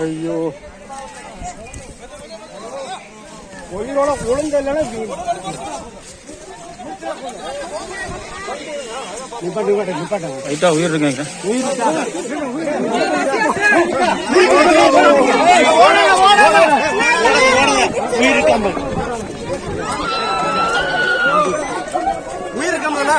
ஐயோ. உயிரோட ஒழுங்கு இல்லைன்னா லைட்டா உயிர் இருக்குங்க உயிர் கம்பல் உயிர் கம்பல்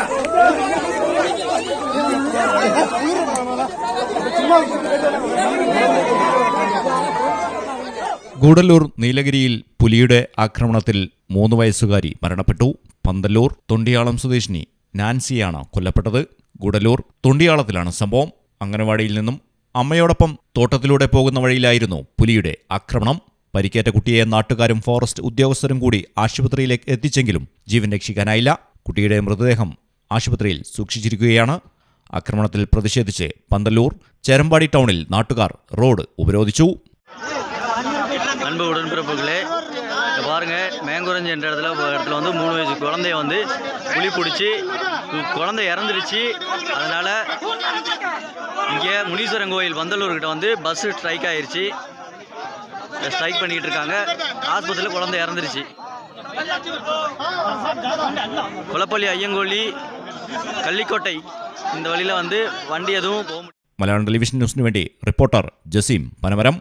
ഗൂഡല്ലൂർ നീലഗിരിയിൽ പുലിയുടെ ആക്രമണത്തിൽ മൂന്ന് വയസ്സുകാരി മരണപ്പെട്ടു. പന്തല്ലൂർ തൊണ്ടിയാളം സ്വദേശിനി നാൻസിയാണ് കൊല്ലപ്പെട്ടത്. ഗൂഡല്ലൂർ തൊണ്ടിയാളത്തിലാണ് സംഭവം. അംഗനവാടിയിൽ നിന്നും അമ്മയോടൊപ്പം തോട്ടത്തിലൂടെ പോകുന്ന വഴിയിലായിരുന്നു പുലിയുടെ ആക്രമണം. പരിക്കേറ്റ കുട്ടിയെ നാട്ടുകാരും ഫോറസ്റ്റ് ഉദ്യോഗസ്ഥരും കൂടി ആശുപത്രിയിലേക്ക് എത്തിച്ചെങ്കിലും ജീവൻ രക്ഷിക്കാനായില്ല. കുട്ടിയുടെ മൃതദേഹം ആശുപത്രിയിൽ സൂക്ഷിച്ചിരിക്കുകയാണ്. ആക്രമണത്തിൽ പ്രതിഷേധിച്ച് പന്തല്ലൂർ ചേരമ്പാടി ടൗണിൽ നാട്ടുകാർ റോഡ് ഉപരോധിച്ചു. அன்பு உடன்பிறப்புகளே இங்க பாருங்க மேங்குரஞ்சி என்ற இடத்துல ஒரு இடத்துல வந்து மூணு வயசு குழந்தைய வந்து புலி பிடிச்சி கு- குழந்தை இறந்துருச்சு அதனால இங்கே முனீஸ்வரன் கோயில் வந்தலூர் கிட்ட வந்து பஸ் ஸ்ட்ரைக் ஆயிருச்சு ஸ்ட்ரைக் பண்ணிட்டு இருக்காங்க ஆஸ்பத்திரியில் குழந்தை இறந்துருச்சு குளப்பள்ளி ஐயங்கோழி கள்ளிக்கோட்டை இந்த வழியில் வந்து வண்டி எதுவும் போக முடியாது മലയാളം ടെലിവിഷൻ ന്യൂസിനു വേണ്ടി റിപ്പോർട്ടർ ജസീം പനമരം